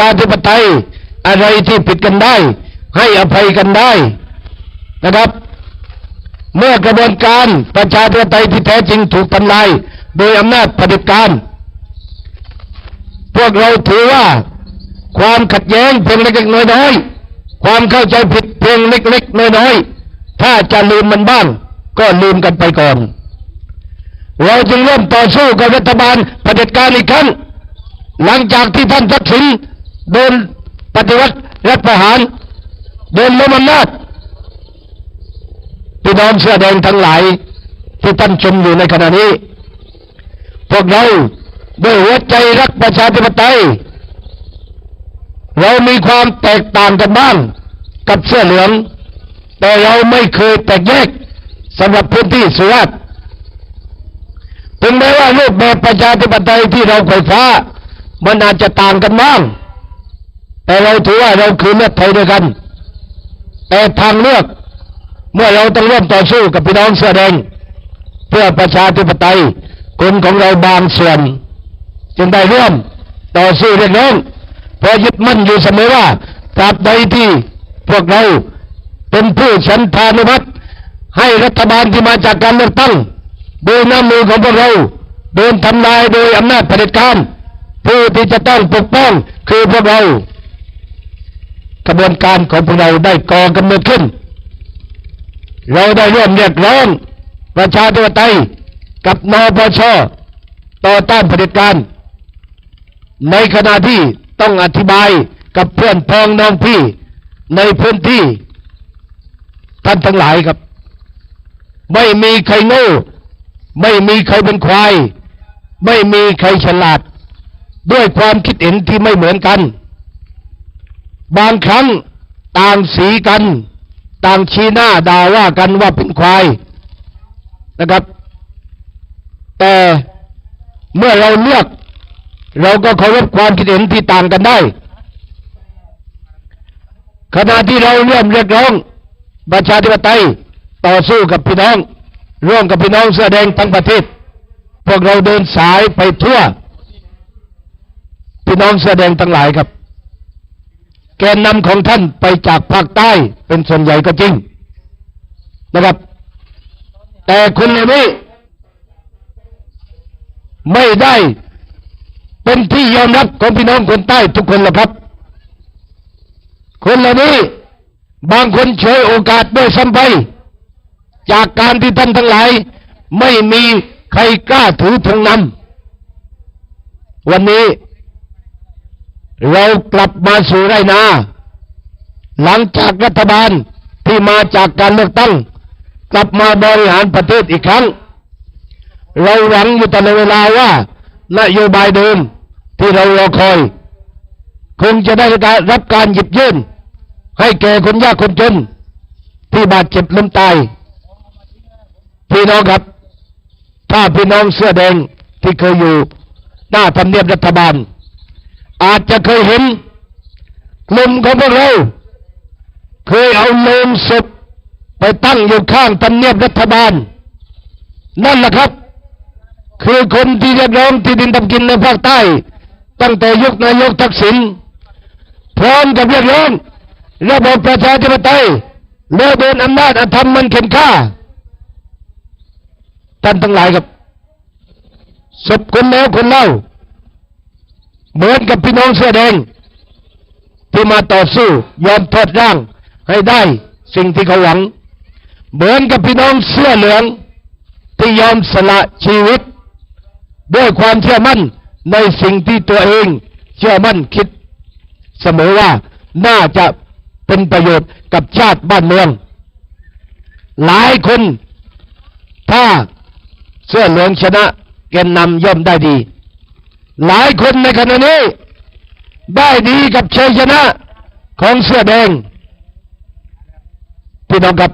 ชาธิปไตย อะไรที่ผิดกันได้ ให้อภัยกันได้นะครับ เมื่อกระบวนการประชาธิปไตยที่แท้จริงถูกทำลายโดยอำนาจเผด็จการ พวกเราถือว่าความขัดแย้งเพียงเล็กๆน้อยๆความเข้าใจผิดเพียงเล็กๆน้อยๆถ้าจะลืมมันบ้าง ก็ลืมกันไปก่อน เราจึงเริ่มต่อสู้กับรัฐบาลเผด็จการอีกครั้งหลังจากที่ท่านทักษิณ โดนปฏิวัติรัฐประหารโดนล้มอำนาจพี่น้องเสื้อแดงทั้งหลายที่ท่านชมอยู่ในขณะนี้ พวกเราด้วยหัวใจรักประชาธิปไตย เรามีความแตกต่างกันบ้างกับเสื้อเหลือง แต่เราไม่เคยแตกแยกสำหรับพื้นที่สุราษฎร์ถึงแม้ว่ารูปแบบประชาธิปไตยที่เราไขว่คว้า มันอาจจะต่างกันบ้าง แต่เราถือว่าเราคือเลือดไทยด้วยกัน แต่ทางเลือก เมื่อเราต้องร่วมต่อสู้กับพี่น้องเสื้อแดง เพื่อประชาธิปไตยคนของเราบางส่วน จึงได้ร่วมต่อสู้เรียกร้องเพราะยึดมั่นอยู่เสมอว่าตราบใดที่พวกเราเป็นผู้ฉันทานุมัติให้รัฐบาลที่มาจากการเลือกตั้งโดยน้ำมือของพวกเราโดนทำลายโดยอำนาจเผด็จการผู้ที่จะต้องปกป้องคือพวกเรา ระบวนการของพวกเราได้ก่อกำเนิดขึ้น เราได้ร่วมเรียกร้องประชาธิปไตยกับนปชต่อต้านเผด็จการ ในขณะที่ต้องอธิบายกับเพื่อนพ้องน้องพี่ในพื้นที่ ท่านทั้งหลายครับ ไม่มีใครโง่ไม่มีใครเป็นควาย ไม่มีใครฉลาด ด้วยความคิดเห็นที่ไม่เหมือนกัน บางครั้งต่างสีกัน ต่างชี้หน้าด่าว่ากันว่าเป็นควายนะครับ แต่เมื่อเราเลือก เราก็เคารพความคิดเห็นที่ต่างกันได้ ขณะที่เราเริ่มเรียกร้องประชาธิปไตยต่อสู้กับพี่น้อง ร่วมกับพี่น้องเสื้อแดงทั้งประเทศ พวกเราเดินสายไปทั่ว พี่น้องเสื้อแดงทั้งหลายครับ แกนนำของท่านไปจากภาคใต้เป็นส่วนใหญ่ก็จริงนะครับ แต่คนเหล่านี้ไม่ได้เป็นที่ยอมรับของพี่น้องคนใต้ทุกคนหรอกครับ คนเหล่านี้บางคนเฉยโอกาสด้วยซ้ำไปจากการที่ท่านทั้งหลาย ไม่มีใครกล้าถือธงนำวันนี้ เรากลับมาสู่ไรนา หลังจากรัฐบาลที่มาจากการเลือกตั้ง กลับมาบริหารประเทศอีกครั้ง เราหวังอยู่ตลอดเวลาว่า นโยบายเดิมที่เรารอคอย คงจะได้รับการหยิบยื่น ให้แก่คนยากคนจน ที่บาดเจ็บล้มตายพี่น้องครับ ถ้าพี่น้องเสื้อแดงที่เคยอยู่ หน้าทำเนียบรัฐบาล อาจจะเคยเห็นกลุ่มของพวกเรา เคยเอาโลงศพไปตั้งอยู่ข้างทำเนียบรัฐบาล นั่นแหละครับ คือคนที่เรียกร้องที่ดินทำกินในภาคใต้ ตั้งแต่ยุคนายกทักษิณพร้อมกับเรียกร้องระบบประชาธิปไตยเลือเดินอำนาจอธรรมมันเข็นค่าท่านทั้งหลายครับศพคนแล้วคนเล่า เหมือนกับพี่น้องเสื้อแดง ที่มาต่อสู้ยอมทอดร่างให้ได้สิ่งที่เขาหวัง เหมือนกับพี่น้องเสื้อเหลือง ที่ยอมสละชีวิต ด้วยความเชื่อมั่นในสิ่งที่ตัวเองเชื่อมั่นคิด เสมอว่าน่าจะเป็นประโยชน์กับชาติบ้านเมือง หลายคนถ้าเสื้อเหลืองชนะแกนนำย่อมได้ดี หลายคนในขณะนี้ ได้ดีกับชัยชนะของเสื้อแดงพี่น้องครับ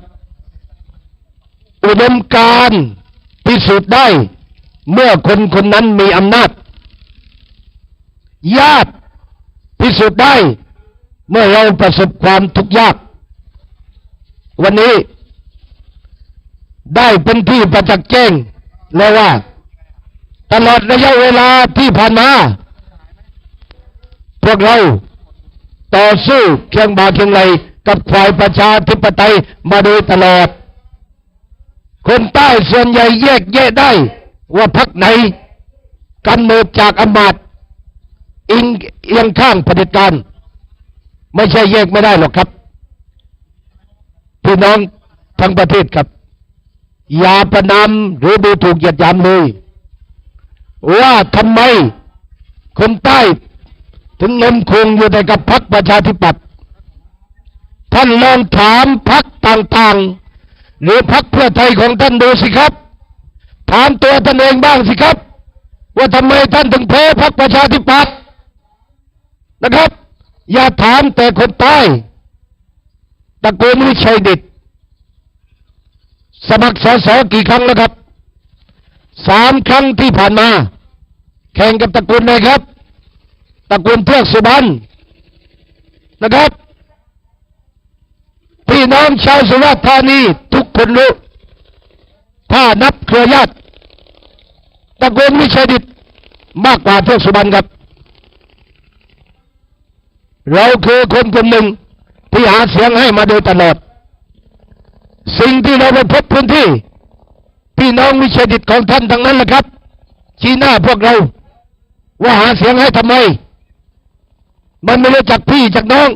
อุดมการพิสูจน์ได้ เมื่อคนคนนั้นมีอำนาจ ญาติพิสูจน์ได้ เมื่อเราประสบความทุกข์ยาก วันนี้ ได้เป็นที่ประจักษ์แจ้งแล้วว่า ตลอดระยะเวลาที่ผ่านมา พวกเราต่อสู้เคียงบ่าเคียงไหลกับฝ่ายประชาธิปไตยมาโดยตลอด คนใต้ส่วนใหญ่แยกแยะได้ว่าพักไหนกำเนิดจากอำมาตย์อิงเอียงข้างเผด็จการ ไม่ใช่แยกไม่ได้หรอกครับ พี่น้องทั้งประเทศครับ อย่าประนามหรือดูถูกเหยียดหยามเลย ว่าทำไมคนใต้ถึงเงินคงอยู่แต่กับพรรคประชาธิปัตย์ท่านลองถามพรรคต่างๆ หรือพรรคเพื่อไทยของท่านดูสิครับ ถามตัวท่านเองบ้างสิครับ ว่าทำไมท่านถึงแพ้พรรคประชาธิปัตย์นะครับ อย่าถามแต่คนใต้ตระกูลวิชัยดิตสมัครสสกี่ครั้งแล้วครับสามครั้งที่ผ่านมา แข่งกับตระกูลไหนครับ ตระกูลเทือกสุบรรณนะครับ พี่น้องชาวสุราษฎร์ธานีทุกคนรู้ ถ้านับเครือญาติตระกูลวิชัยดิตมากกว่าเทือกสุบรรณครับ เราคือคนคนหนึ่งที่หาเสียงให้มาโดยตลอด สิ่งที่เราไปพบพื้นที่ พี่น้องวิชัยดิตของท่านทั้งนั้นแหละครับชี้หน้าพวกเรา ว่าหาเสียงให้ทำไม มันไม่รู้จักพี่จากน้อง